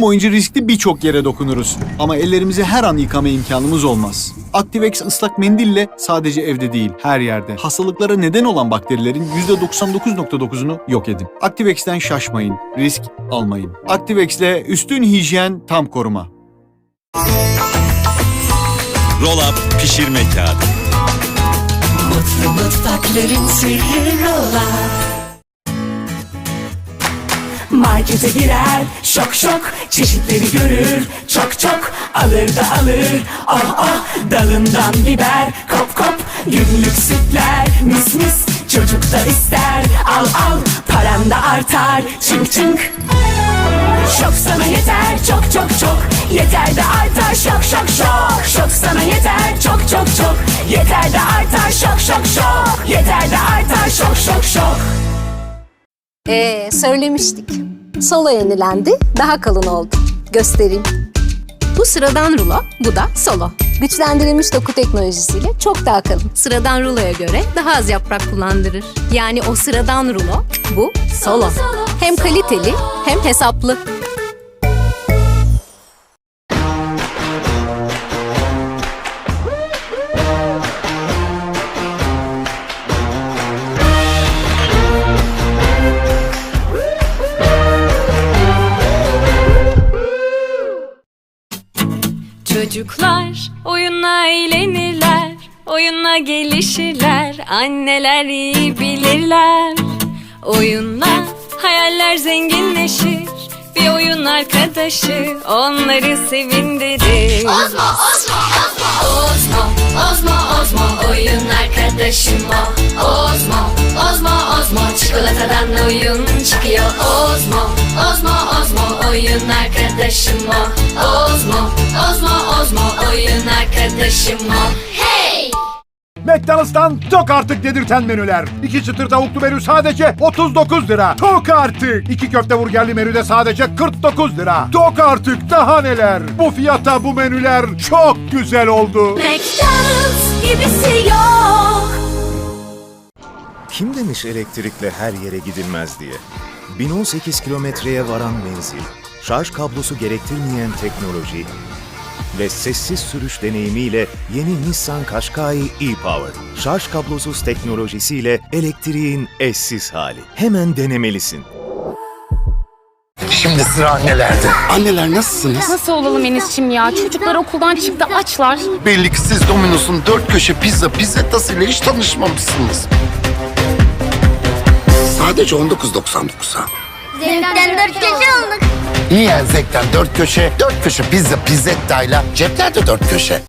Gün boyunca riskli birçok yere dokunuruz. Ama ellerimizi her an yıkama imkanımız olmaz. Activex ıslak mendille sadece evde değil, her yerde. Hastalıklara neden olan bakterilerin %99.9'unu yok edin. Activex'ten şaşmayın, risk almayın. Activex'le üstün hijyen tam koruma. Roll up pişirme kağıdı. Mutlu mutfakların sırrı rola Markete girer. Şok şok çeşitleri görür. Çok çok alır da alır. Ah ah dalından biber. Kop kop günlük sütler. Mis mis çocuk da ister. Al al paran da artar. Çınk çınk Şok sana yeter. Çok çok çok Yeter de artar. Şok şok şok. Şok sana yeter. Çok çok çok Yeter de artar. Şok şok şok Yeter de artar. Şok şok şok. Ee, söylemiştik. Solo yenilendi, daha kalın oldu. Göstereyim. Bu sıradan rulo, bu da solo. Güçlendirilmiş doku teknolojisiyle çok daha kalın. Sıradan ruloya göre daha az yaprak kullandırır. Yani o sıradan rulo, bu solo. Hem kaliteli hem hesaplı. Çocuklar oyunla eğlenirler, oyunla gelişirler, anneler iyi bilirler. Oyunla hayaller zenginleşir, bir oyun arkadaşı onları sevindirir. Ozmo, Ozmo, Ozmo oyun arkadaşım o Ozmo, Ozmo, Ozmo çikolatadan oyun çıkıyor Ozmo, Ozmo, Ozmo oyun arkadaşım o Ozmo, Ozmo, Ozmo oyun arkadaşım o Hey! McDonald's'tan tok artık dedirten menüler. İki çıtır tavuklu menü sadece 39 lira. Tok artık. İki köfte burgerli menüde sadece 49 lira. Tok artık daha neler. Bu fiyata bu menüler çok güzel oldu. McDonald's gibisi yok Kim demiş elektrikle her yere gidilmez diye? 1018 kilometreye varan menzil, şarj kablosu gerektirmeyen teknoloji ve sessiz sürüş deneyimiyle yeni Nissan Qashqai e-Power. Şarj kablosuz teknolojisiyle elektriğin eşsiz hali. Hemen denemelisin. Şimdi sıra annelerde. Anneler nasılsınız? Nasıl olalım Enis'cim ya? Çocuklar okuldan çıktı açlar. Belli ki siz Domino's'un dört köşe pizza pizzettasıyla hiç tanışmamışsınız. Sadece 19.99'a. Zevkten dört köşe olduk İyi yani zevkten dört köşe, dört köşe pizza pizzettayla ceplerde dört köşe.